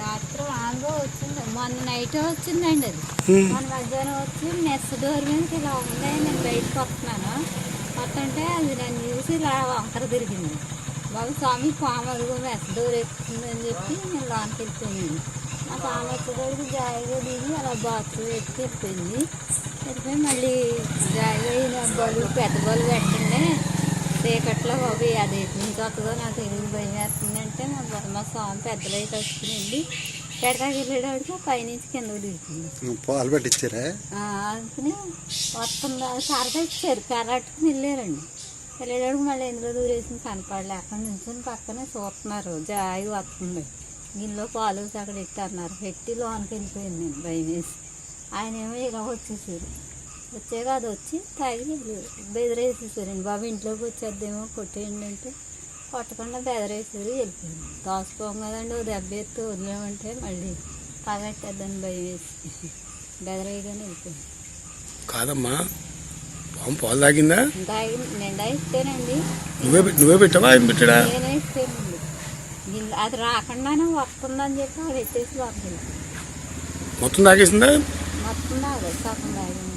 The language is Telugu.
రాత్రి ఆంగో వచ్చింది. మొన్న నైట్ వచ్చిందండి అది. మొన్న మధ్యాహ్నం వచ్చి నెక్స్ట్ డోర్ మీదకి ఇలా ఉంది నేను బయటకు వస్తున్నాను. వస్తుంటే అది నేను చూసి ఇలా వంకర తిరిగింది. బాబు స్వామి పాము అదిగో మెస్ డోర్ ఎక్కుతుందని చెప్పి నేను లోనికి వెళ్ళిపోయింది ఆ పాము వచ్చేటప్పుడు జాయిగా దిగి అలా బాత్రూమ్ ఎత్తి వెళ్ళిపోయింది వెళ్ళిపోయి మళ్ళీ జాయిగా ఈయన బలు పెద్ద బలు పెట్టండి. చీకట్లో బాబు అది ఎటు నుంచి వస్తుందో నాకు తెలియదు భయం వేస్తుందంటే మా మా స్వామి అయితే వచ్చిందండి ఎడతాకి వెళ్ళేటప్పటికి పైనుంచి కిందకు దిగుతుంది. పాలు పెట్టించారా? అందుకని వస్తుందా? సరదా ఇచ్చారు కర్రట్టుకుని వెళ్ళారండి. వెళ్ళేటప్పుడు మళ్ళీ ఎందులో దూరేసిన కనపడలే అక్కడ నుంచి పక్కనే చూస్తున్నారు జాయి వస్తుంది. గిన్నెలో పాలు అక్కడ పెట్టన్నారు పెట్టి లోనికి వెళ్ళిపోయింది నేను భయం వేసి. ఆయన ఏమో ఇలా వచ్చేసారు. వచ్చాక అది వచ్చి తాగి బెదిరేసేసారండి బాబు ఇంట్లోకి వచ్చేద్దేమో కొట్టేయండి అంటే కొట్టకుండా బెదిరేసారు వెళ్ళిపోయింది దోసుకోం కదండి ఓ దెబ్బ ఎత్తి వదిలేమంటే మళ్ళీ పగట్టేద్దని భయం వేసి బెదరేయగానే వెళ్ళిపోయింది కాదమ్మా పాము పాలు తాగిందా? తాగి నిండా ఇస్తేనండి. నువ్వే నువ్వే పెట్టావా? ఆయన పెట్టాడా? అది రాకుండానే వస్తుందని చెప్పి అది ఎత్తేసి లోపలికి మొత్తం తాగేసిందా? మొత్తం తాగదు సగం తాగింది.